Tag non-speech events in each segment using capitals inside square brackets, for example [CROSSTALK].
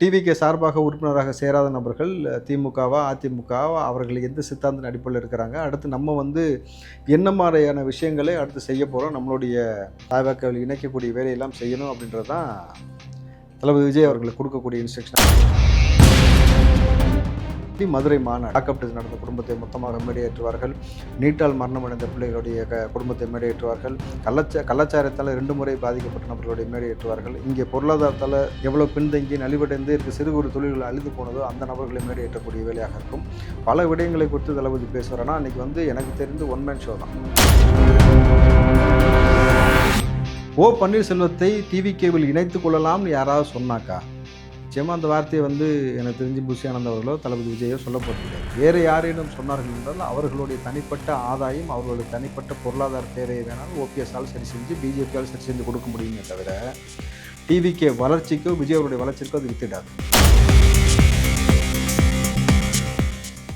TVK சார்பாக உறுப்பினராக சேராத நபர்கள் திமுகவா அதிமுகவா அவர்கள் எந்த சித்தாந்தின் அடிப்படையில் இருக்கிறாங்க? அடுத்து நம்ம வந்து என்ன மாதிரியான விஷயங்களை அடுத்து செய்ய போகிறோம் நம்மளுடைய தாய்வாக்கள் இணைக்கக்கூடிய வேலையெல்லாம் செய்யணும் அப்படின்றது தான் தளபதி விஜய் அவர்களுக்கு கொடுக்கக்கூடிய இன்ஸ்ட்ரக்ஷன் மதுரை மாநாடு டாக்அப் நடந்த குடும்பத்தை மொத்தமாக மேடையேற்றுவார்கள். நீட்டால் மரணமடைந்த பிள்ளைகளுடைய க குடும்பத்தை மேடையேற்றுவார்கள். கள்ளச்ச கலாச்சாரத்தால் ரெண்டு முறை பாதிக்கப்பட்ட நபர்களுடைய மேடையேற்றுவார்கள். இங்கே பொருளாதாரத்தால் எவ்வளோ பின்தங்கி நலிவடைந்து இருக்க சிறு குறு தொழில்கள் அழிந்து போனதோ அந்த நபர்களை மேடையேற்றக்கூடிய வேலையாக இருக்கும். பல விடயங்களை குறித்து தளபதி பேசுவார். அன்றைக்கி வந்து எனக்கு தெரிந்து ஒன் மேன் ஷோ தான். ஓ பன்னீர்செல்வத்தை டிவி கேபிள் இணைத்து கொள்ளலாம்னு யாராவது சொன்னாக்கா? நிச்சயமாக அந்த வார்த்தையை வந்து எனக்கு தெரிஞ்சு புஷி ஆனந்த் அவர்களோ தளபதி விஜயோ சொல்ல போகிறது வேறு யாரேனும் சொன்னார்கள் என்றால் அவர்களுடைய தனிப்பட்ட ஆதாயம் அவர்களுடைய தனிப்பட்ட பொருளாதார தேவையை வேணாலும் ஓபிஎஸ்ஆல் சரி செஞ்சு பிஜேபியால் சரி செஞ்சு கொடுக்க முடியுமே தவிர டிவிக்கே வளர்ச்சிக்கோ விஜய் அவருடைய வளர்ச்சிக்கோ அது வித்திடாது.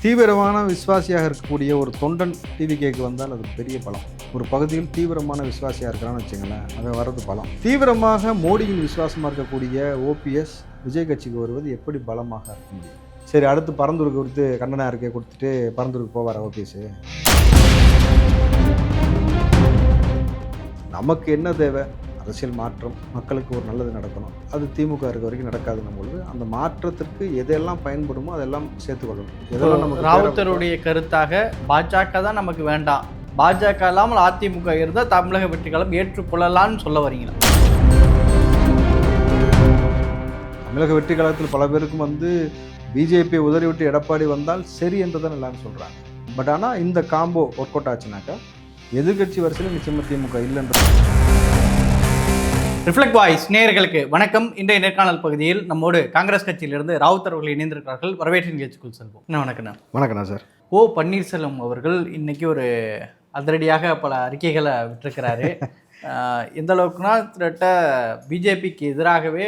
தீவிரமான விசுவாசியாக இருக்கக்கூடிய ஒரு தொண்டன் டிவி கேக்கு வந்தால் அது பெரிய பலம். ஒரு பகுதியில் தீவிரமான விசுவாசியாக இருக்கிறான்னு வச்சுங்களேன் அவன் வர்றது பலம். தீவிரமாக மோடியின் விசுவாசமாக இருக்கக்கூடிய ஓபிஎஸ் விஜய் கட்சிக்கு வருவது எப்படி பலமாக இருக்க முடியும் சரி அடுத்து பரந்தூருக்கு கொடுத்து கண்டன அறிக்கை கொடுத்துட்டு பரந்தூருக்கு போவார் ஓபிஎஸ்? நமக்கு என்ன தேவை? அரசியல் மாற்றம். மக்களுக்கு ஒரு நல்லது நடக்கணும். அது திமுக இருக்க வரைக்கும் நடக்காதுன்னும் பொழுது. அந்த மாற்றத்திற்கு எதெல்லாம் பயன்படுமோ அதெல்லாம் சேர்த்துக்கொள்ளணும் எதெல்லாம் நமக்கு ராவுத்தருடைய கருத்தாக பாஜக தான் நமக்கு வேண்டாம். பாஜக இல்லாமல் அதிமுக இருந்தால் தமிழக வெற்றிக்காலம் ஏற்றுக்கொள்ளலாம்னு சொல்ல வரீங்களா? தமிழக வெற்றி கழகத்தில் பல பேருக்கும் வந்து பிஜேபி உதறிவிட்டு எடப்பாடி வந்தால் சரி என்று தான் எல்லாரும் சொல்கிறாங்க பட் ஆனால் இந்த காம்போ ஒர்க் அவுட் ஆச்சுனாக்கா எதிர்கட்சி வரிசையில் நிச்சயமாக திமுக இல்லைன்ற ரிஃப்ளெக்ட் வாய்ஸ் நேயர்களுக்கு வணக்கம். இன்றைய நேர்காணல் பகுதியில் நம்மோடு காங்கிரஸ் கட்சியிலிருந்து ராவுத்தர் அவர்கள் இணைந்திருக்கிறார்கள். வரவேற்று நிகழ்ச்சிக்குள் செல்வோம். என்ன வணக்கம் வணக்கண்ணா சார். ஓ பன்னீர்செல்வம் அவர்கள் இன்னைக்கு ஒரு அதிரடியாக பல அறிக்கைகளை விட்டிருக்கிறாரு. [LAUGHS] எந்த அளவுக்குனா திரட்ட பிஜேபிக்கு எதிராகவே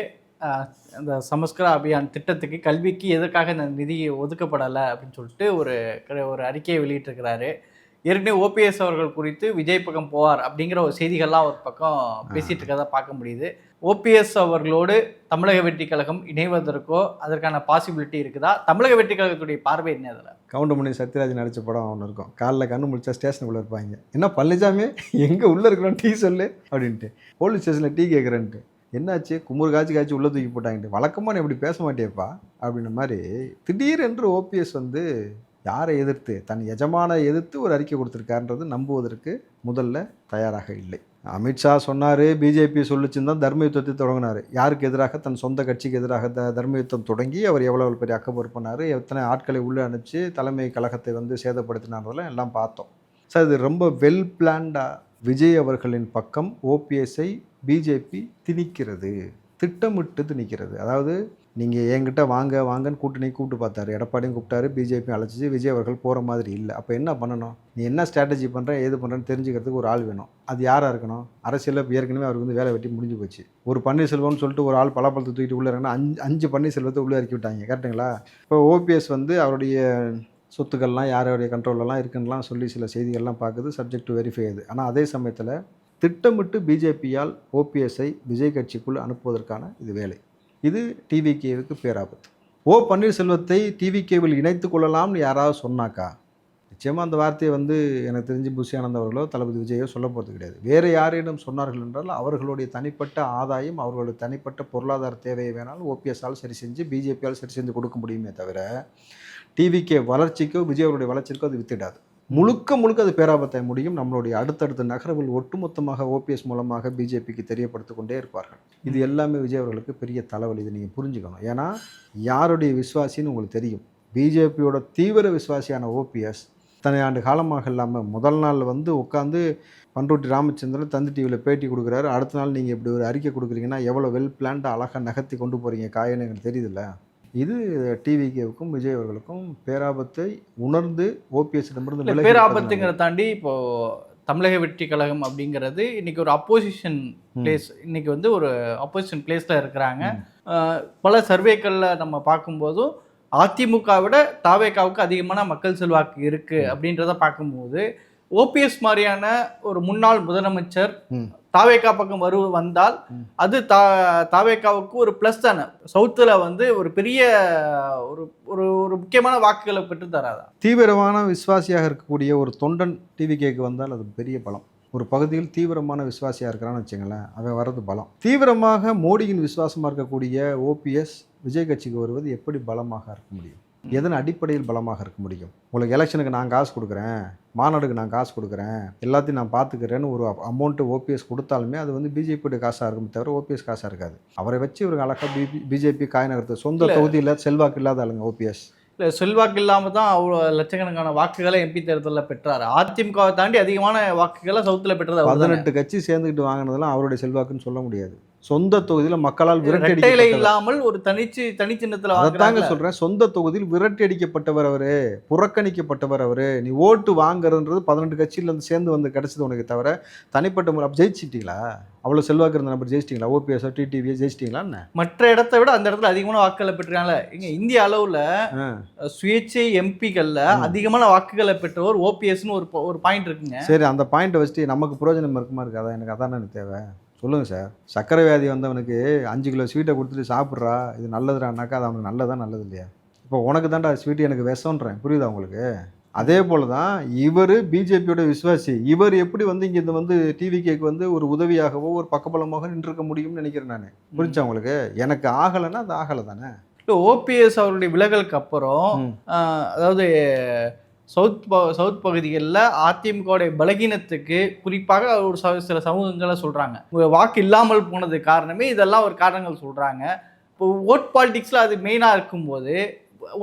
ஆஹ் அந்த சமஸ்கிருத அபியான் திட்டத்துக்கு கல்விக்கு எதற்காக இந்த நிதி ஒதுக்கப்படலை அப்படின்னு சொல்லிட்டு ஒரு ஒரு அறிக்கையை வெளியிட்டிருக்கிறாரு. ஏற்கனவே ஓபிஎஸ் அவர்கள் குறித்து விஜய் பக்கம் போவார் அப்படிங்கிற ஒரு செய்திகள்லாம் ஒரு பக்கம் பேசிட்டு இருக்கறத பார்க்க முடியுது. ஓபிஎஸ் அவர்களோடு தமிழக வெற்றி கழகம் இணைவதற்கோ அதற்கான பாசிபிலிட்டி இருக்குதா? தமிழக வெற்றி கழகத்துடைய பார்வை என்ன அதில் கவுண்டமணி சத்யராஜ் நடித்த படம் ஒன்று இருக்கும். காலைல கண்ணு முடிச்சா ஸ்டேஷனுக்குள்ளே இருப்பாங்க. என்ன பழனிசாமி எங்கே உள்ளே இருக்கிறோம் டீ சொல்லு அப்படின்ட்டு. போலீஸ் ஸ்டேஷனில் டீ கேட்குறேன்ட்டு என்னாச்சு? குமுறு காய்ச்சி காய்ச்சி உள்ளே தூக்கி போட்டாங்கட்டு வழக்கமாக நீ இப்படி பேச மாட்டேப்பா அப்படின்ற மாதிரி திடீரென்று ஓபிஎஸ் வந்து யாரை எதிர்த்து தன் எஜமானை எதிர்த்து ஒரு அறிக்கை கொடுத்துருக்காருன்றது நம்புவதற்கு முதல்ல தயாராக இல்லை. அமித்ஷா சொன்னார் பிஜேபி சொல்லிச்சுன்னு தான் தர்ம யுத்தத்தை தொடங்கினார். யாருக்கு எதிராக? தன் சொந்த கட்சிக்கு எதிராக த தர்ம யுத்தம் தொடங்கி அவர் எவ்வளோ பெரிய அக்கபோர் பண்ணார் எத்தனை ஆட்களை உள்ளே அனுப்பிச்சு தலைமை கழகத்தை வந்து சேதப்படுத்தினார்லாம் எல்லாம் பார்த்தோம். சார் இது ரொம்ப வெல் பிளான்டாக விஜய் அவர்களின் பக்கம் ஓபிஎஸ்ஐ பிஜேபி திணிக்கிறது. திட்டமிட்டு திணிக்கிறது. அதாவது நீங்கள் என்கிட்ட வாங்க வாங்கன்னு கூட்டணி கூப்பிட்டு பார்த்தாரு. எடப்பாடியும் கூப்பிட்டாரு பிஜேபி அழைச்சிச்சு விஜய் அவர்கள் போகிற மாதிரி இல்லை. அப்போ என்ன பண்ணணும்? நீ என்ன ஸ்ட்ராட்டஜி பண்ணுற ஏது பண்ணுறேன்னு தெரிஞ்சுக்கிறதுக்கு ஒரு ஆள் வேணும். அது யாராக இருக்கணும்? அரசியலில் ஏற்கனவே அவருக்கு வந்து வேலை வெட்டி முடிஞ்சு போச்சு. ஒரு பன்னீர்செல்வம்னு சொல்லிட்டு ஒரு ஆள் பலாப்பழத்தை தூக்கிட்டு உள்ளே இறங்கினா அஞ்சு அஞ்சு பன்னீர்செல்வத்தை உள்ளே இறக்கி விட்டாங்க. கரெக்டுங்களா இப்போ ஓபிஎஸ் வந்து அவருடைய சொத்துக்கள்லாம் யாருடைய கண்ட்ரோலெல்லாம் இருக்குன்னுலாம் சொல்லி சில செய்திகள்லாம் பார்க்குது சப்ஜெக்ட் வெரிஃபை ஆகுது. ஆனால் அதே சமயத்தில் திட்டமிட்டு பிஜேபியால் ஓபிஎஸ்ஐ விஜய் கட்சிக்குள் அனுப்புவதற்கான இது வேலை. இது டிவிகேவுக்கு பேராபத்து. ஓ பன்னீர்செல்வத்தை டிவிகேவில் இணைத்து கொள்ளலாம்னு யாராவது சொன்னாக்கா நிச்சயமாக அந்த வார்த்தையை வந்து எனக்கு தெரிஞ்சு புஷி அவர்களோ தளபதி விஜயோ சொல்ல போகிறது கிடையாது. வேறு யாரிடம் சொன்னார்கள் என்றால் அவர்களுடைய தனிப்பட்ட ஆதாயம் அவர்களுடைய தனிப்பட்ட பொருளாதார தேவையை வேணாலும் ஓபிஎஸ்ஆல் சரி செஞ்சு பிஜேபியால் சரி செஞ்சு கொடுக்க முடியுமே தவிர டிவிகே வளர்ச்சிக்கோ விஜய் அவருடைய வளர்ச்சிக்கோ அது வித்திடாது. முழுக்க முழுக்க அது பேராபத்தை முடியும். நம்மளுடைய அடுத்தடுத்த நகரவில் ஒட்டுமொத்தமாக ஓபிஎஸ் மூலமாக பிஜேபிக்கு தெரியப்படுத்தி கொண்டே இருப்பார்கள். இது எல்லாமே விஜய் அவர்களுக்கு பெரிய தலைவலி. இது நீங்கள் புரிஞ்சுக்கணும். ஏன்னா யாருடைய விசுவாசின்னு உங்களுக்கு தெரியும். பிஜேபியோட தீவிர விசுவாசியான ஓபிஎஸ் இத்தனை ஆண்டு காலமாக இல்லாமல் முதல் நாள் வந்து உட்காந்து பண்ருட்டி ராமச்சந்திரன் தந்தி டிவியில் பேட்டி கொடுக்குறாரு. அடுத்த நாள் நீங்கள் இப்படி ஒரு அறிக்கை கொடுக்குறீங்கன்னா எவ்வளோ வெல் பிளான்டாக அழகாக நகர்த்தி கொண்டு போகிறீங்க காயன்னு எங்களுக்கு தெரியுதுல்ல? இது டிவிகேவுக்கும் விஜய் அவர்களுக்கும் பேராபத்தை உணர்ந்து விலகி பேராபத்துங்கிறத தாண்டி இப்போ தமிழக வெற்றி கழகம் அப்படிங்கிறது இன்னைக்கு ஒரு அப்போசிஷன் பிளேஸ் இன்னைக்கு வந்து ஒரு அப்போசிஷன் பிளேஸில் இருக்கிறாங்க. பல சர்வேக்களில் நம்ம பார்க்கும்போதும் அதிமுக விட தாவேக்காவுக்கு அதிகமான மக்கள் செல்வாக்கு இருக்கு அப்படின்றத பார்க்கும்போது ஓபிஎஸ் மாதிரியான ஒரு முன்னாள் முதலமைச்சர். தாவேக்கா பக்கம் வரு வந்தால். அது தா தாவேக்காவுக்கு ஒரு ப்ளஸ் தானே. சவுத்தில் வந்து ஒரு பெரிய ஒரு ஒரு ஒரு முக்கியமான வாக்குகளை பெற்று தராதா? தீவிரமான விசுவாசியாக இருக்கக்கூடிய ஒரு தொண்டன் டிவிகேக்கு வந்தால் அது பெரிய பலம். ஒரு பகுதியில் தீவிரமான விசுவாசியாக இருக்கிறான்னு வச்சுங்களேன் அவன் வர்றது பலம். தீவிரமாக மோடியின் விசுவாசமாக இருக்கக்கூடிய ஓபிஎஸ் விஜய் கட்சிக்கு வருவது எப்படி பலமாக இருக்க முடியும்? எதன் அடிப்படையில் பலமாக இருக்க முடியும்? உங்களுக்கு எலெக்ஷனுக்கு நான் காசு கொடுக்குறேன் மாநாடுக்கு நான் காசு கொடுக்குறேன் எல்லாத்தையும் நான் பார்த்துக்கிறேன்னு ஒரு அமௌண்ட்டு ஓபிஎஸ் கொடுத்தாலுமே அது வந்து பிஜேபியோட காசாக இருக்குமே தவிர ஓபிஎஸ் காசாக இருக்காது. அவரை வச்சு இவங்க அழகாக பிபி பிஜேபி காய் நகர்த்து சொந்த. தொகுதியில் செல்வாக்கு இல்லாத ஆளுங்க ஓபிஎஸ் இல்லை செல்வாக்கு இல்லாமல் தான் அவ்வளோ லட்சக்கணக்கான வாக்குகளை எம்பி தேர்தலில் பெற்றார். அதிமுகவை தாண்டி அதிகமான வாக்குகளை சவுத்தில் பெற்றது பதினெட்டு கட்சி சேர்ந்துக்கிட்டு வாங்கினதெல்லாம் அவருடைய செல்வாக்குன்னு சொல்ல முடியாது. சொந்த தொகுதியில் மக்களால் ரெட்டையில விரட்டி இல்லாமல் ஒரு தனிச்சு தனிச்சின்னத்தில் வாங்குறாங்க. சொல்றேன். சொந்த தொகுதியில் விரட்டி அடிக்கப்பட்டவர் அவரு புறக்கணிக்கப்பட்டவர் அவரு. நீ ஓட்டு வாங்குறதுன்றது பதினெட்டு கட்சியில இருந்து சேர்ந்து வந்து கிடைச்சது உனக்கு தவிர தனிப்பட்ட முறை அப்ப ஜெயிச்சிட்டீங்களா? அவ்வளவு செல்வாக்கு இருந்த நம்பர் ஜெயிச்சிட்டீங்களா? ஓபிஎஸ் டிடிவியை ஜெயிச்சிட்டீங்களா என்ன? மற்ற இடத்தை விட அந்த இடத்துல அதிகமான வாக்குகளை பெற்றிருக்காங்க இங்க இந்திய அளவுல. சுயேட்சை எம்பிக்கள்ல அதிகமான வாக்குகளை பெற்றவர் ஓபிஎஸ்னு ஒரு ஒரு பாயிண்ட் இருக்குங்க. சரி அந்த பாயிண்ட்டை வச்சுட்டு நமக்கு பிரயோஜனம் இருக்குமா இருக்காதா? எனக்கு அதான் எனக்கு தேவை. சொல்லுங்க சார். சர்க்கரை வியாதி வந்தவனுக்கு அஞ்சு கிலோ ஸ்வீட்டை கொடுத்துட்டு சாப்பிட்றா இது நல்லதுடானாக்கா அது அவனுக்கு நல்லதா நல்லது இல்லையா இப்போ உனக்கு தான்டா ஸ்வீட் எனக்கு விஷம்ன்றேன். புரியுதா உங்களுக்கு? அதே போல தான் இவர் பிஜேபியோட விசுவாசி. இவர் எப்படி வந்து இங்கே இந்த வந்து டிவிகேக்கு வந்து ஒரு உதவியாகவோ ஒரு பக்கபலமாக நின்றுக்க முடியும்னு நினைக்கிறேன் நான். புரிஞ்சா உங்களுக்கு? எனக்கு ஆகலைன்னா அது ஆகலை தானே ஓபிஎஸ் அவருடைய விலகலுக்கு அப்புறம் அதாவது சவுத் சவுத் பகுதிகளில் அதிமுகவுடைய பலகீனத்துக்கு குறிப்பாக ஒரு சில சமூகங்களை சொல்றாங்க. ஒரு வாக்கு இல்லாமல் போனது காரணமே இதெல்லாம் ஒரு காரணங்கள் சொல்றாங்க. இப்போ ஓட் பாலிடிக்ஸ்ல அது மெயினா இருக்கும்போது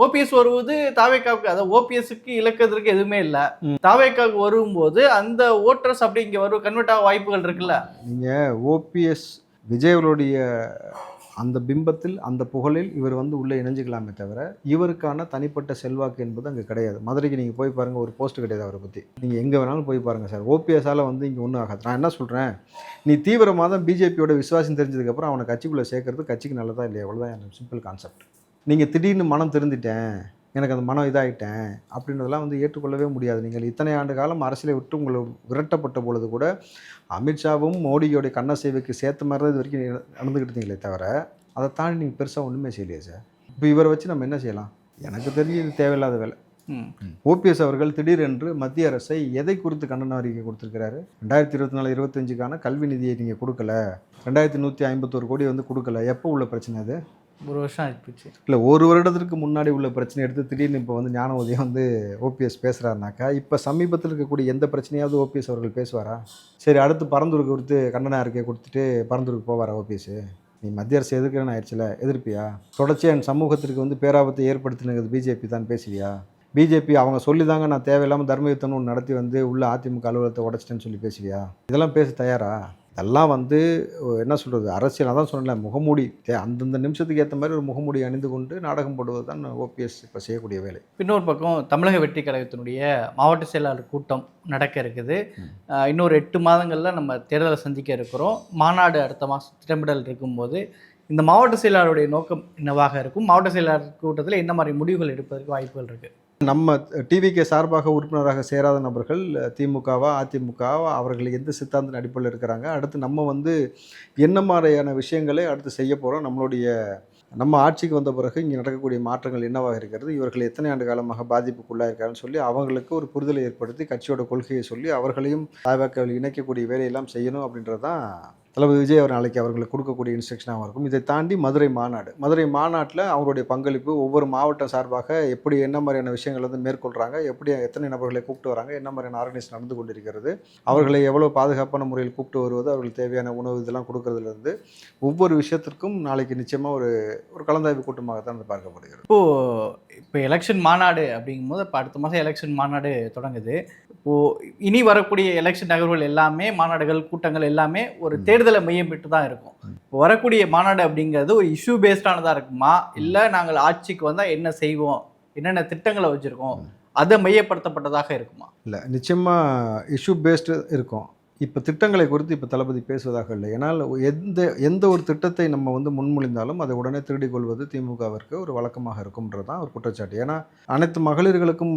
ஓபிஎஸ் வருவது தாவேக்காவுக்கு அதாவது ஓபிஎஸ்க்கு இழக்கிறதுக்கு எதுவுமே இல்லை. தாவேக்காவுக்கு வரும்போது அந்த ஓட்டர்ஸ் அப்படி இங்க வரும் கன்வெர்ட் ஆக வாய்ப்புகள் இருக்குல்ல? நீங்கள் ஓபிஎஸ் விஜய் அவர்களுடைய அந்த பிம்பத்தில் அந்த புகழில் இவர் வந்து உள்ளே இணைஞ்சிக்கலாமே தவிர இவருக்கான தனிப்பட்ட செல்வாக்கு என்பது அங்கே கிடையாது. மதுரைக்கு நீங்கள் போய் பாருங்கள் ஒரு போஸ்ட் கிடையாது அவரை பற்றி நீங்கள் எங்கே வேணாலும் போய் பாருங்கள் சார். ஓபிஎஸ்ஸால் வந்து இங்கே ஒன்றும் ஆகாது. நான் என்ன சொல்கிறேன் நீ தீவிரமாக தான் பிஜேபியோட விசுவாசம் தெரிஞ்சதுக்கப்புறம் அவனை கட்சிக்குள்ளே சேர்க்கறது கட்சிக்கு நல்லதா இல்லையா? அவ்வளோதான் எனக்கு சிம்பிள் கான்செப்ட் நீங்கள் திடீர்னு மனம் திருந்திட்டேன். எனக்கு அந்த மனம் இதாகிட்டேன் அப்படின்றதெல்லாம் வந்து ஏற்றுக்கொள்ளவே முடியாது. நீங்கள் இத்தனை ஆண்டு காலம் அரசியலை விட்டு உங்களை விரட்டப்பட்ட பொழுது கூட அமித்ஷாவும் மோடியோடைய கண்ணசேவைக்கு சேர்த்த மாதிரி தான் இது வரைக்கும் நடந்துக்கிட்டு இருந்தீங்களே தவிர அதை தாண்டி நீங்கள் பெருசாக ஒன்றுமே செய்யலையே சார் இப்போ இவரை வச்சு நம்ம என்ன செய்யலாம்? எனக்கு தெரிஞ்சு இது தேவையில்லாத வேலை. ஓபிஎஸ் அவர்கள் திடீரென்று மத்திய அரசை எதை குறித்து கண்டன அறிக்கை கொடுத்துருக்கிறாரு? ரெண்டாயிரத்தி இருபத்தி நாலு இருபத்தஞ்சுக்கான கல்வி நிதியை நீங்கள் கொடுக்கல. ரெண்டாயிரத்தி நூற்றி ஐம்பத்தோரு கோடி வந்து கொடுக்கல. எப்போ உள்ள பிரச்சனை அது? ஒரு வருஷம் ஆகிப்போச்சு இல்லை ஒரு வருடத்திற்கு முன்னாடி உள்ள பிரச்சனை எடுத்து திடீர்னு இப்போ வந்து ஞான உதயம் வந்து ஓபிஎஸ் பேசுகிறாருனாக்கா இப்போ சமீபத்தில் இருக்கக்கூடிய எந்த பிரச்சனையாவது ஓபிஎஸ் அவர்கள் பேசுவாரா? சரி அடுத்து பரந்தூருக்கு கொடுத்து கண்டன அறிக்கை கொடுத்துட்டு பரந்தூருக்கு போவாரா ஓபிஎஸ் நீ மத்திய அரசு எதிர்க்கிறேன்னு ஆயிடுச்சுல? எதிர்ப்பியா? தொடர்ச்சியாக என் சமூகத்திற்கு வந்து பேராபத்தை ஏற்படுத்தினது பிஜேபி தான் பேசுவியா? பிஜேபி அவங்க சொல்லி தாங்க நான் தேவையில்லாமல் தர்மயுத்தம்னு ஒன்று நடத்தி வந்து உள்ள அதிமுக அலுவலகத்தை உடச்சிட்டேன்னு சொல்லி பேசுவியா? இதெல்லாம் பேச தயாரா? இதெல்லாம் வந்து என்ன சொல்கிறது அரசியல் அதான் சொன்னேன்ல முகமூடி தே- அந்தந்த நிமிஷத்துக்கு ஏற்ற மாதிரி ஒரு முகமூடி அணிந்து கொண்டு நாடகம் போடுவது தான் ஓபிஎஸ் இப்போ செய்யக்கூடிய வேலை. இன்னொரு பக்கம் தமிழக வெற்றி கழகத்தினுடைய மாவட்ட செயலாளர் கூட்டம் நடக்க இருக்குது. இன்னொரு எட்டு மாதங்களில் நம்ம தேர்தலை சந்திக்க இருக்கிறோம். மாநாடு அடுத்த மாதம் திட்டமிடல் இருக்கும்போது இந்த மாவட்ட செயலாளருடைய நோக்கம் என்னவாக இருக்கும்? மாவட்ட செயலாளர் கூட்டத்தில் என்ன மாதிரி முடிவுகள் எடுப்பதற்கு வாய்ப்புகள் இருக்குது நம்ம டிவிக்கு சார்பாக உறுப்பினராக சேராத நபர்கள் திமுகவா அதிமுகவா அவர்கள் எந்த சித்தாந்த அடிப்படையில் இருக்கிறாங்க? அடுத்து நம்ம வந்து என்ன மாதிரியான விஷயங்களை அடுத்து செய்ய போகிறோம் நம்மளுடைய நம்ம ஆட்சிக்கு வந்த பிறகு இங்கே நடக்கக்கூடிய மாற்றங்கள் என்னவாக இருக்கிறது? இவர்கள் எத்தனை ஆண்டு காலமாக பாதிப்புக்குள்ளாயிருக்காருன்னு சொல்லி அவங்களுக்கு ஒரு புரிதலை ஏற்படுத்தி கட்சியோட கொள்கையை சொல்லி அவர்களையும் தாய்வாக்கள் இணைக்கக்கூடிய வேலையெல்லாம் செய்யணும் அப்படின்றது தான் தளபதி விஜய் அவர் நாளைக்கு அவர்களுக்கு கொடுக்கக்கூடிய இன்ஸ்ட்ரக்ஷனாக இருக்கும். இதை தாண்டி மதுரை மாநாடு. மதுரை மாநாட்டில் அவருடைய பங்களிப்பு ஒவ்வொரு மாவட்டம் சார்பாக எப்படி என்ன மாதிரியான விஷயங்கள் வந்து மேற்கொள்கிறாங்க எப்படி எத்தனை நபர்களை கூப்பிட்டு வராங்க என்ன மாதிரியான ஆர்கனைஸ் நடந்து கொண்டிருக்கிறது அவர்களை எவ்வளோ பாதுகாப்பான முறையில் கூப்பிட்டு வருவது அவர்களுக்கு தேவையான உணவு இதெல்லாம் கொடுக்கறதுலேருந்து ஒவ்வொரு விஷயத்திற்கும் நாளைக்கு நிச்சயமாக ஒரு ஒரு கலந்தாய்வு கூட்டமாகத்தான் தான் பார்க்கப்படுகிறது. இப்போது இப்போ எலெக்ஷன் மாநாடு அப்படிங்கும்போது இப்போ அடுத்த மாதம் எலெக்ஷன் மாநாடு தொடங்குது. இப்போது இனி வரக்கூடிய எலெக்ஷன் நகர்வுகள் எல்லாமே மாநாடுகள் கூட்டங்கள் எல்லாமே ஒரு தேர்தலை மையமிட்டு தான் இருக்கும். இப்போ வரக்கூடிய மாநாடு அப்படிங்கிறது ஒரு இஷ்யூ பேஸ்டானதாக இருக்குமா? இல்லை நாங்கள் ஆட்சிக்கு வந்தால் என்ன செய்வோம்? என்னென்ன திட்டங்களை வச்சுருக்கோம்? அதை மையப்படுத்தப்பட்டதாக இருக்குமா? இல்லை நிச்சயமாக இஷ்யூ பேஸ்டு இருக்கும். இப்போ திட்டங்களை குறித்து இப்போ தளபதி பேசுவதாக இல்லை. ஏன்னால் எந்த எந்த ஒரு திட்டத்தை நம்ம வந்து முன்மொழிந்தாலும் அதை உடனே திருடிக் கொள்வது திமுகவிற்கு ஒரு வழக்கமாக இருக்கும்ன்றது தான் ஒரு குற்றச்சாட்டு. ஏன்னா அனைத்து மகளிர்களுக்கும்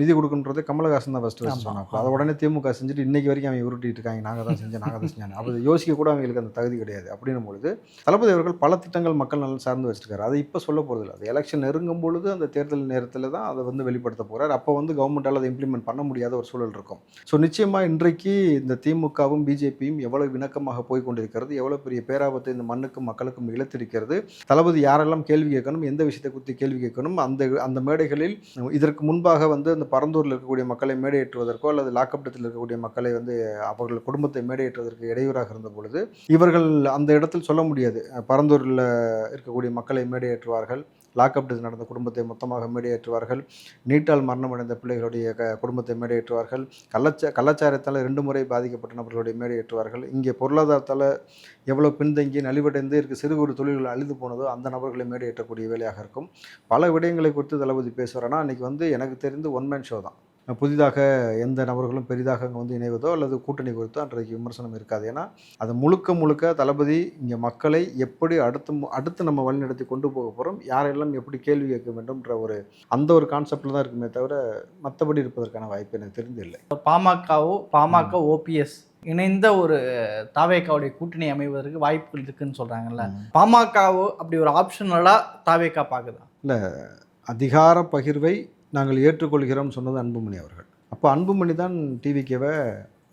நிதி கொடுக்குன்றது கமலஹாசன் தான் ஃபஸ்ட்டு. சொன்னாங்க அதை உடனே திமுக செஞ்சுட்டு இன்னைக்கு வரைக்கும் அவங்க உருட்டிட்டு இருக்காங்க. நாங்கள் தான் செஞ்சோம் நாங்கள் தான் செஞ்சோம் அப்போ யோசிக்க கூட அவங்களுக்கு அந்த தகுதி கிடையாது. அப்படின்னும் பொழுது தளபதி அவர்கள் பல திட்டங்கள் மக்கள் நலன் சார்ந்து வச்சிருக்காரு. அதை இப்போ சொல்ல போகிறதில்ல அது எலெக்ஷன் நெருங்கும் பொழுது அந்த தேர்தல் நேரத்தில் தான் அதை வந்து வெளிப்படுத்த போகிறார் அப்போ வந்து கவர்மெண்டால் அதை இம்ப்ளிமெண்ட் பண்ண முடியாத ஒரு சூழல் இருக்கும். ஸோ நிச்சயமாக இன்றைக்கு இந்த திமுகவும் பிஜேபியும் எவ்வளவு இணக்கமாக போய் கொண்டிருக்கிறது எவ்வளோ பெரிய பேராபத்தை இந்த மண்ணுக்கும் மக்களுக்கும் இழுத்திருக்கிறது தளபதி யாரெல்லாம் கேள்வி கேட்கணும் எந்த விஷயத்தை குறித்து கேள்வி கேட்கணும் அந்த அந்த மேடைகளில் இதற்கு முன்பாக வந்து அந்த பரந்தூரில் இருக்கக்கூடிய மக்களை மேடையேற்றுவதற்கோ அல்லது லாக்கப்பட்டத்தில் இருக்கக்கூடிய மக்களை வந்து அவர்கள் குடும்பத்தை மேடையேற்றுவதற்கு இடையூறாக இருந்த பொழுது இவர்கள் அந்த இடத்தில் சொல்ல முடியாது. பரந்தூரில் இருக்கக்கூடிய மக்களை மேடையேற்றுவார்கள். லாக்அப் டெத் நடந்த குடும்பத்தை மொத்தமாக மேடையேற்றுவார்கள். நீட்டால் மரணமடைந்த பிள்ளைகளுடைய க குடும்பத்தை மேடையேற்றுவார்கள். கள்ளச்ச கள்ளச்சாரத்தால் ரெண்டு முறை பாதிக்கப்பட்ட நபர்களுடைய மேடையேற்றுவார்கள். இங்கே பொருளாதாரத்தால் எவ்வளோ பின்தங்கி நலிவடைந்து இருக்க சிறு குறு தொழில்கள் அழிந்து போனதோ அந்த நபர்களை மேடையேற்றக்கூடிய வேலையாக இருக்கும். பல விடயங்களை குறித்து தளபதி பேசுகிறான்னா அன்றைக்கி வந்து எனக்கு தெரிந்து ஒன் மேன் ஷோ தான். புதிதாக எந்த நபர்களும் பெரிதாக அங்கே வந்து இணைவதோ அல்லது கூட்டணி குறித்தோ அன்றைக்கு விமர்சனம் இருக்காது. ஏன்னா அது முழுக்க முழுக்க தளபதி இங்கே மக்களை எப்படி அடுத்து அடுத்து நம்ம வழிநடத்தி கொண்டு போக போகிறோம் யாரெல்லாம் எப்படி கேள்வி கேட்க வேண்டும்ன்ற ஒரு அந்த ஒரு கான்செப்டில் தான் இருக்குமே தவிர மற்றபடி இருப்பதற்கான வாய்ப்பு எனக்கு தெரிந்தில்லை பாமகவோ பாமக ஓபிஎஸ் இணைந்த ஒரு தாவேக்காவுடைய கூட்டணி அமைவதற்கு வாய்ப்புகள் இருக்குன்னு சொல்றாங்கல்ல. பாமகவோ அப்படி ஒரு ஆப்ஷனலா தாவேக்கா பாக்குதா அதிகார பகிர்வை நாங்கள் ஏற்றுக்கொள்கிறோம் சொன்னது அன்புமணி அவர்கள். அப்போ அன்புமணி தான் டிவிக்கேவை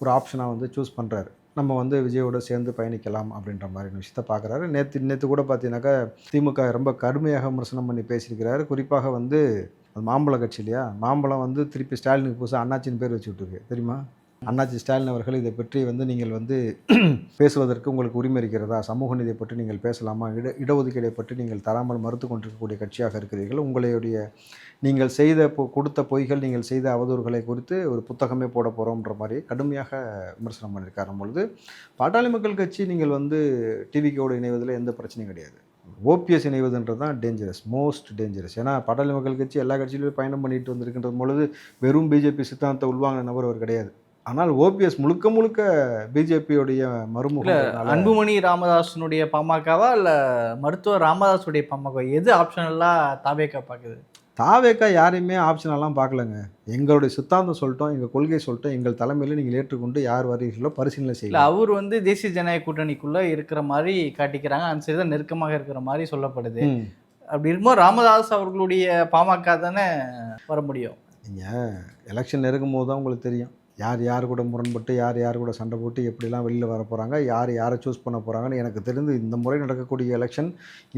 ஒரு ஆப்ஷனாக வந்து சூஸ் பண்ணுறாரு நம்ம வந்து விஜயோட சேர்ந்து பயணிக்கலாம் அப்படின்ற மாதிரி விஷயத்த பார்க்குறாரு. நேற்று நேற்று கூட பார்த்தீங்கன்னாக்கா திமுக ரொம்ப கடுமையாக விமர்சனம் பண்ணி பேசியிருக்கிறாரு. குறிப்பாக வந்து அது மாம்பழ கட்சி இல்லையா? மாம்பழம் வந்து திருப்பி ஸ்டாலினுக்கு புதுசாக அண்ணாச்சின்னு பேர் வச்சு விட்டுருக்கு தெரியுமா? அண்ணாச்சி ஸ்டாலின் அவர்கள் இதை பற்றி வந்து நீங்கள் வந்து [CLEARS THROAT] பேசுவதற்கு உங்களுக்கு உரிமை இருக்கிறதா? சமூக நீதியை பற்றி நீங்கள் பேசலாமா? இட இடஒதுக்கீடை பற்றி நீங்கள் தராமல் மறுத்து கொண்டிருக்கக்கூடிய கட்சியாக இருக்கிறீர்கள். உங்களுடைய நீங்கள் செய்த பொ- கொடுத்த பொய்கள் நீங்கள் செய்த அவதூறுகளை குறித்து ஒரு புத்தகமே போட போகிறோம்ன்ற மாதிரி கடுமையாக விமர்சனம் பண்ணியிருக்காரு. பொழுது பாட்டாளி மக்கள் கட்சி நீங்கள் வந்து டிவிக்கோடு இணைவதில் எந்த பிரச்சனையும் கிடையாது. ஓபிஎஸ் இணைவதுன்றது தான் டேஞ்சரஸ் மோஸ்ட் டேஞ்சரஸ் ஏன்னா பாட்டாளி மக்கள் கட்சி எல்லா கட்சியிலும் பயணம் பண்ணிட்டு வந்திருக்கின்ற பொழுது வெறும் பிஜேபி சித்தாந்தத்தை உள்வாங்கின நபர் அவர் கிடையாது. ஆனால் ஓபிஎஸ் முழுக்க முழுக்க பிஜேபியோடைய மறுமுகம் அன்புமணி ராமதாசனுடைய பாமகவா இல்ல மருத்துவர் ராமதாஸுடைய பாமக எது ஆப்ஷனலா தாவேக்கா பாக்குது? தாவேக்கா யாரையுமே ஆப்ஷனெல்லாம் பார்க்கலங்க எங்களுடைய சித்தாந்தம் சொல்லிட்டோம் எங்கள் கொள்கை சொல்லிட்டோம் எங்கள் தலைமையில் நீங்கள் ஏற்றுக்கொண்டு யார் வருகிறீர்களோ பரிசீலனை செய்யலாம் அவர் வந்து தேசிய ஜனநாயக கூட்டணிக்குள்ள இருக்கிற மாதிரி காட்டிக்கிறாங்க. அந்த சைடு தான் நெருக்கமாக இருக்கிற மாதிரி சொல்லப்படுது. அப்படி இருக்கும்போது ராமதாஸ் அவர்களுடைய பாமக தானே வர முடியும்? நீங்கள் எலெக்ஷன் நெருங்கும் போது தான் உங்களுக்கு தெரியும். யார் யார் கூட முரண்பட்டு யார் யார் கூட சண்டை போட்டு எப்படிலாம் வெளியில் வர போகிறாங்க யார் யாரை சூஸ் பண்ண போகிறாங்கன்னு எனக்கு தெரிந்து இந்த முறை நடக்கக்கூடிய எலெக்ஷன்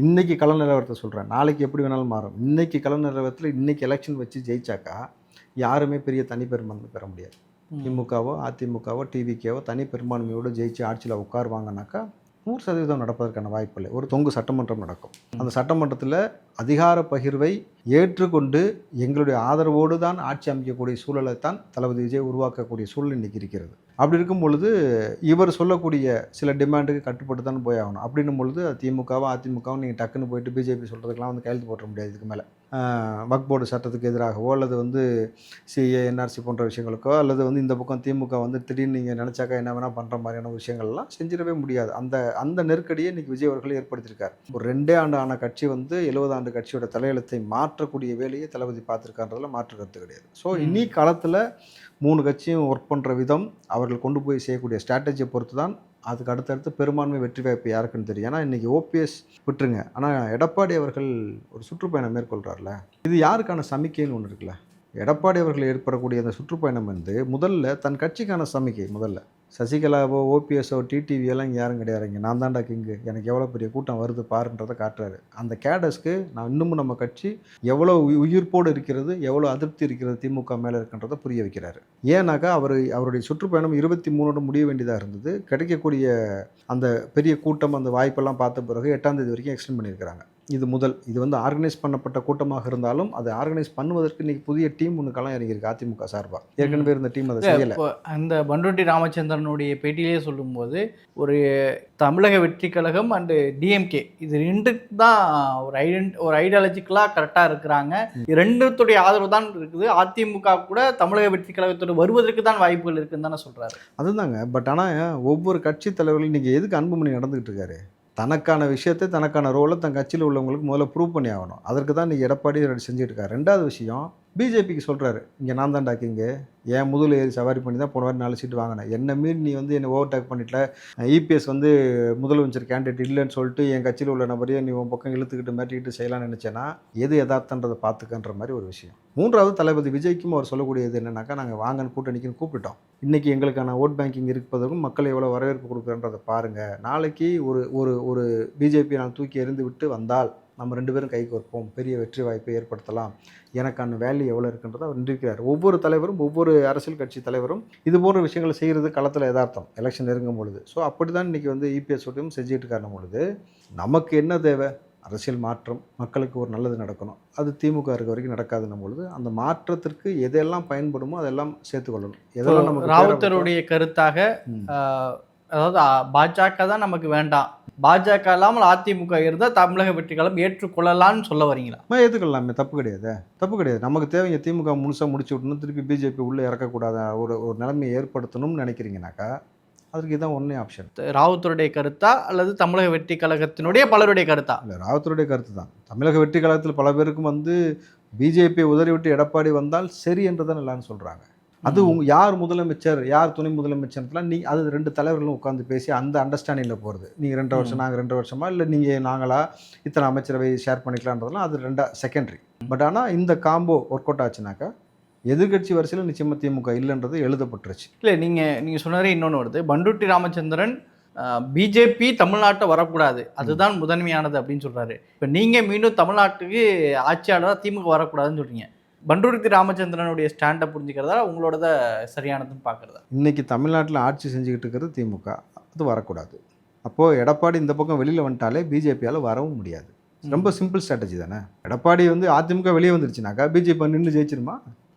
இன்னைக்கு கள நிலவரத்தை சொல்கிறேன் நாளைக்கு எப்படி வேணாலும் மாறும். இன்னைக்கு கள நிலவரத்தில் இன்னைக்கு எலெக்ஷன் வச்சு ஜெயிச்சாக்கா யாருமே பெரிய தனி பெரும்பான்மை பெற முடியாது. திமுகவோ அதிமுகவோ டிவிக்கேவோ தனி பெரும்பான்மையோடு ஜெயிச்சு ஆட்சியில் உட்காருவாங்கனாக்கா நூறு சதவீதம் நடப்பதற்கான வாய்ப்பில்லை. ஒரு தொங்கு சட்டமன்றம் நடக்கும். அந்த சட்டமன்றத்தில் அதிகார பகிர்வை ஏற்றுக்கொண்டு எங்களுடைய ஆதரவோடு தான் ஆட்சி அமைக்கக்கூடிய சூழலை தான் தளபதி விஜய் உருவாக்கக்கூடிய சூழல் இன்றைக்கி இருக்கிறது. அப்படி இருக்கும் பொழுது இவர் சொல்லக்கூடிய சில டிமாண்டுக்கு கட்டுப்பட்டு தான் போய் ஆகணும். அப்படின்னும் பொழுது திமுகவும் அதிமுகவும் நீங்கள் டக்குன்னு போயிட்டு பிஜேபி சொல்கிறதுக்கெலாம் வந்து கையெழுத்து போட்டுற முடியாது இதுக்கு மேலே. வக் போர்டு சட்டத்துக்கு எதிராகவோ அல்லது வந்து சிஏ என்ஆர்சி போன்ற விஷயங்களுக்கோ அல்லது வந்து இந்த பக்கம் திமுக வந்து திடீர்னு நீங்கள் நினச்சாக்கா என்ன வேணால் பண்ணுற மாதிரியான விஷயங்கள்லாம் செஞ்சிடவே முடியாது. அந்த அந்த நெருக்கடியை இன்றைக்கி விஜய் அவர்கள் ஏற்படுத்தியிருக்கார். ஒரு ரெண்டே ஆண்டு ஆன கட்சி வந்து எழுபது ஆண்டு கட்சியோட தலையெழுத்தை மாற்றக்கூடிய வேலையை தளபதி பார்த்துருக்கான்றதுல மாற்று கருத்து கிடையாது. ஸோ. இனி காலத்தில் மூணு கட்சியும் ஒர்க் பண்ணுற விதம் அவர்கள் கொண்டு போய் செய்யக்கூடிய ஸ்ட்ராட்டஜியை பொறுத்து தான் அதுக்கு அடுத்தடுத்து பெரும்பான்மை வெற்றி வாய்ப்பு யாருக்குன்னு தெரியும். ஏன்னா இன்றைக்கி ஓபிஎஸ் விட்டுருங்க. ஆனால் எடப்பாடி அவர்கள் ஒரு சுற்றுப்பயணம் மேற்கொள்கிறார்ல இது யாருக்கான சமிக்கைன்னு ஒன்று இருக்குல்ல? எடப்பாடி அவர்கள் ஏற்படக்கூடிய அந்த சுற்றுப்பயணம் வந்து முதல்ல தன் கட்சிக்கான சமிக்கை முதல்ல. சசிகலாவோ ஓபிஎஸ்ஓ டிடிவி எல்லாம் இங்கே யாரும் கிடையாது இங்கே நான் தான்டா கிங்கு. எனக்கு எவ்வளோ பெரிய கூட்டம் வருது பாருன்றதை காட்டுறாரு. அந்த கேடஸ்க்கு நான் இன்னமும் நம்ம கட்சி எவ்வளோ உயி- உயிர்ப்போடு இருக்கிறது எவ்வளோ அதிருப்தி இருக்கிறது திமுக மேலே இருக்குன்றதை புரிய வைக்கிறாரு. ஏன்னாக்கா அவர் அவருடைய சுற்றுப்பயணம் இருபத்தி மூணோட முடிய வேண்டியதாக இருந்தது. கிடைக்கக்கூடிய அந்த பெரிய கூட்டம் அந்த வாய்ப்பெல்லாம் பார்த்த பிறகு எட்டாம் தேதி வரைக்கும் எக்ஸ்டெண்ட் பண்ணியிருக்கிறாங்க. இது முதல். இது வந்து ஆர்கனைஸ் பண்ணப்பட்ட கூட்டமாக இருந்தாலும் அதை ஆர்கனைஸ் பண்ணுவதற்கு இன்னைக்கு புதிய டீம் ஒன்று களம் இறங்கியிருக்கு அதிமுக சார்பாக ஏற்கனவே இருந்த டீம் அதை செய்யலை. அந்த பண்டோட்டி ராமச்சந்திரனுடைய பேட்டியிலே சொல்லும்போது ஒரு தமிழக வெற்றி கழகம் அண்டு டிஎம்கே இது ரெண்டுக்கு தான் ஒரு ஐடென்ட் ஒரு ஐடியாலஜிக்கலாக கரெக்டாக இருக்கிறாங்க. ரெண்டுத்துடைய ஆதரவு தான் இருக்குது. அதிமுக கூட தமிழக வெற்றி கழகத்தோட வருவதற்கு தான் வாய்ப்புகள் இருக்குன்னு தானே சொல்கிறாரு அதுதாங்க. பட் ஆனால் ஒவ்வொரு கட்சி தலைவர்களும் இன்றைக்கி எதுக்கு அன்புமணி நடந்துகிட்டு இருக்காரு? தனக்கான விஷயத்தை தனக்கான ரோலை தன் கட்சியில் உள்ளவங்களுக்கு முதல்ல ப்ரூவ் பண்ணி ஆகணும் அதற்கு தான் இன்றைக்கி எடப்பாடி செஞ்சுட்டு இருக்காரு ரெண்டாவது விஷயம் பிஜேபிக்கு சொல்கிறாரு இங்கே நான் தான் டாக்கிங்க என் முதல் ஏறி சவாரி பண்ணி தான் போன வாரம் நாலு சீட்டு வாங்கினேன். என்னை மீறி நீ வந்து என்னை ஓவர்டேக் பண்ணிட்டல. இபிஎஸ் வந்து முதலமைச்சர் கேண்டிடேட் இல்லைன்னு சொல்லிட்டு என் கட்சியில் உள்ள நபரையும் நீ உன் பக்கம் இழுத்துக்கிட்டு மாட்டிக்கிட்டு செய்யலாம்னு நினச்சேன்னா எது எதார்த்தன்றதை பார்த்துக்கன்ற மாதிரி ஒரு விஷயம். மூன்றாவது தளபதி விஜய்க்கும் அவர் சொல்லக்கூடியது என்னன்னாக்கா நாங்கள் வாங்கன்னு கூட்டணிக்குன்னு கூப்பிட்டோம். இன்றைக்கி எங்களுக்கான ஓட் பேங்கிங் இருப்பதற்கும் மக்கள் எவ்வளோ வரவேற்பு கொடுக்குறன்றதை பாருங்கள் நாளைக்கு ஒரு ஒரு ஒரு பிஜேபி நான் தூக்கி எறிந்து விட்டு வந்தால் நம்ம ரெண்டு பேரும் கைக்கு வைப்போம். பெரிய வெற்றி வாய்ப்பை ஏற்படுத்தலாம். எனக்கான வேல்யூ எவ்வளோ இருக்குன்றதை அவர் நிரூபிக்கிறார். ஒவ்வொரு தலைவரும் ஒவ்வொரு அரசியல் கட்சி தலைவரும் இது போன்ற விஷயங்களை செய்கிறது களத்தில் யதார்த்தம். எலெக்ஷன் நெருங்கும் பொழுது. ஸோ அப்படி தான் இன்றைக்கி வந்து இபிஎஸ் ஓட்டையும் செஞ்சுட்டு இருக்காருன்னும் பொழுது நமக்கு என்ன தேவை? அரசியல் மாற்றம். மக்களுக்கு ஒரு நல்லது நடக்கணும். அது திமுக இருக்க வரைக்கும் நடக்காதுன்னும் பொழுது அந்த மாற்றத்திற்கு எதெல்லாம் பயன்படுமோ அதெல்லாம் சேர்த்துக்கொள்ளணும் எதெல்லாம் நமக்கு ராவுத்தருடைய கருத்தாக அதாவது பாஜக தான் நமக்கு வேண்டாம். பாஜக இல்லாமல் அதிமுக இருந்தால் தமிழக வெற்றி கழகம் ஏற்றுக்கொள்ளலாம்னு சொல்ல வரீங்களா? நம்ம ஏற்றுக்கலாமே தப்பு கிடையாது. தப்பு கிடையாது. நமக்கு தேவைங்க திமுக முழுசாக முடிச்சு விட்டணும் திருப்பி பிஜேபி உள்ளே இறக்கக்கூடாத ஒரு ஒரு நிலைமையை ஏற்படுத்தணும்னு நினைக்கிறீங்கனாக்கா அதுக்கு இதான் ஒன்றே ஆப்ஷன் ராவுத்தருடைய கருத்தா அல்லது தமிழக வெற்றி கழகத்தினுடைய பலருடைய கருத்தா? இல்லை ராவத்தருடைய கருத்து தான். தமிழக வெற்றி கழகத்தில் பல பேருக்கும் வந்து பிஜேபியை உதறிவிட்டு எடப்பாடி வந்தால் சரி என்று தான் எல்லாரும் சொல்கிறாங்க அது உங்க யார் முதலமைச்சர் யார் துணை முதலமைச்சர்லாம் நீ அது ரெண்டு தலைவர்களும் உட்காந்து பேசி அந்த அண்டர்ஸ்டாண்டிங்கில் போகிறது நீங்கள் ரெண்டு வருஷம் நாங்கள் ரெண்டு வருஷமா? இல்லை நீங்கள் நாங்களா இத்தனை அமைச்சரவை ஷேர் பண்ணிக்கலான்றதெல்லாம் அது ரெண்டா செகண்டரி பட் ஆனால் இந்த காம்போ ஒர்க் அவுட் ஆச்சுனாக்கா எதிர்க்கட்சி வரிசையில் நிச்சயமாக திமுக இல்லைன்றது எழுதப்பட்டுருச்சு. இல்லை நீங்கள் நீங்கள் சொன்னதே இன்னொன்று வருது. பண்டுட்டி ராமச்சந்திரன் பிஜேபி தமிழ்நாட்டை வரக்கூடாது. அதுதான் முதன்மையானது அப்படின்னு சொல்றாரு. இப்போ நீங்கள் மீண்டும் தமிழ்நாட்டுக்கு ஆட்சியாளராக திமுக வரக்கூடாதுன்னு சொல்றீங்க. பண்டுட்டி ராமச்சந்திரனுடைய ஸ்டாண்டை புரிஞ்சுக்கிறதா? உங்களோடத சரியானதுன்னு பார்க்குறதா இன்னைக்கு தமிழ்நாட்டில் ஆட்சி செஞ்சுக்கிட்டு இருக்கிறது திமுக. அது வரக்கூடாது. அப்போது எடப்பாடி இந்த பக்கம் வெளியில் வந்துட்டாலே பிஜேபியால் வரவும் முடியாது. ரொம்ப சிம்பிள் ஸ்ட்ராட்டஜி தானே? எடப்பாடி வந்து அதிமுக வெளியே வந்துருச்சுனாக்கா பிஜேபி நின்று ஜெயிச்சிருமா?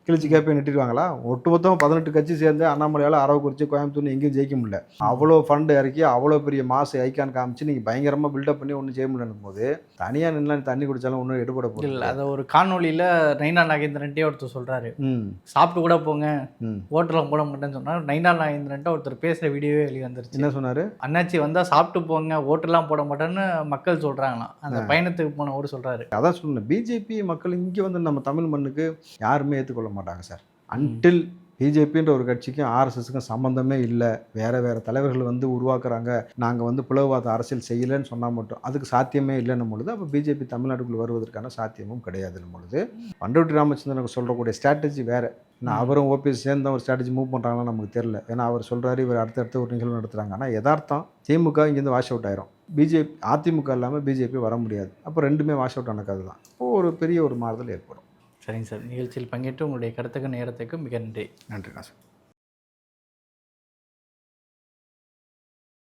கிழிச்சு கேப்பை நிட்டிடுவாங்களா ஒட்டுமொத்தம் பதினெட்டு கட்சி சேர்ந்து அண்ணாமலையால் அரவக்குறிச்சி கோயம்புத்தூர் எங்கேயும் ஜெயிக்க முடியல. அவ்வளோ ஃபண்டு இறக்கி அவ்வளோ பெரிய மாசு ஐக்கான் காமிச்சு நீங்கள் பயங்கரமாக பில்டப் பண்ணி ஒன்றும் செய்ய முடியலன்னும் போது தனியாக நின்று தண்ணி குடிச்சாலும் ஒன்றும் எடுபட இல்லை போகுது அதை ஒரு காணொளியில் நைனா நாகேந்திரன்ட்டே ஒருத்தர் சொல்றாரு. ம். சாப்பிட்டு கூட போங்க. ம். ஓட்டெல்லாம் போட மாட்டேன்னு சொன்னா நைனா நாகேந்திரன்ட்ட ஒருத்தர் பேசுகிற வீடியோவே வெளியே வந்துருச்சு என்ன சொன்னார்? அண்ணாச்சி வந்தால் சாப்பிட்டு போங்க ஓட்டெல்லாம் போட மாட்டேன்னு மக்கள் சொல்கிறாங்களாம் அந்த பயணத்துக்கு போனவர் சொல்கிறாரு அதான் சொன்னேன் பிஜேபி மக்கள் இங்கே வந்து நம்ம தமிழ் மண்ணுக்கு யாருமே ஏற்றுக்கொள்ள மாட்டாங்க சார். அன்டில் பிஜேபின்ற ஒரு கட்சிக்கும் ஆர்எஸ்எஸ்க்கும் சம்மந்தமே இல்லை. வேறு வேறு தலைவர்கள் வந்து உருவாக்குறாங்க. நாங்கள் வந்து பிளவுவாத அரசியல் செய்யலைன்னு சொன்னால் மட்டும் அதுக்கு சாத்தியமே இல்லைன்னும் பொழுது அப்போ பிஜேபி தமிழ்நாட்டுக்குள்ள வருவதற்கான சாத்தியமும் கிடையாதுன்னும் பொழுது பண்டோட்டி ராமச்சந்திரனுக்கு சொல்கிறக்கூடிய ஸ்ட்ராட்டஜி வேறு. நான் அவரும் ஓபிஎஸ் சேர்ந்து ஒரு ஸ்ட்ராட்டஜி மூவ் பண்ணுறாங்கன்னு நமக்கு தெரியல. ஏன்னா அவர் சொல்கிறாரு இவர் அடுத்தடுத்து ஒரு நிகழ்வு நடத்துகிறாங்க ஆனால் யதார்த்தம் திமுக இங்கேருந்து வாஷ் அவுட் ஆயிரும். பிஜேபி அதிமுக இல்லாமல் பிஜேபி வர முடியாது. அப்போ ரெண்டுமே வாஷ் அவுட் ஆன கதை தான் ஒரு பெரிய ஒரு மாறுதல் ஏற்படும். சரிங்க சார். நிகழ்ச்சியில் பங்கேற்று உங்களுடைய கருத்துக்கு நேரத்துக்கு மிக நன்றி. நன்றி நான்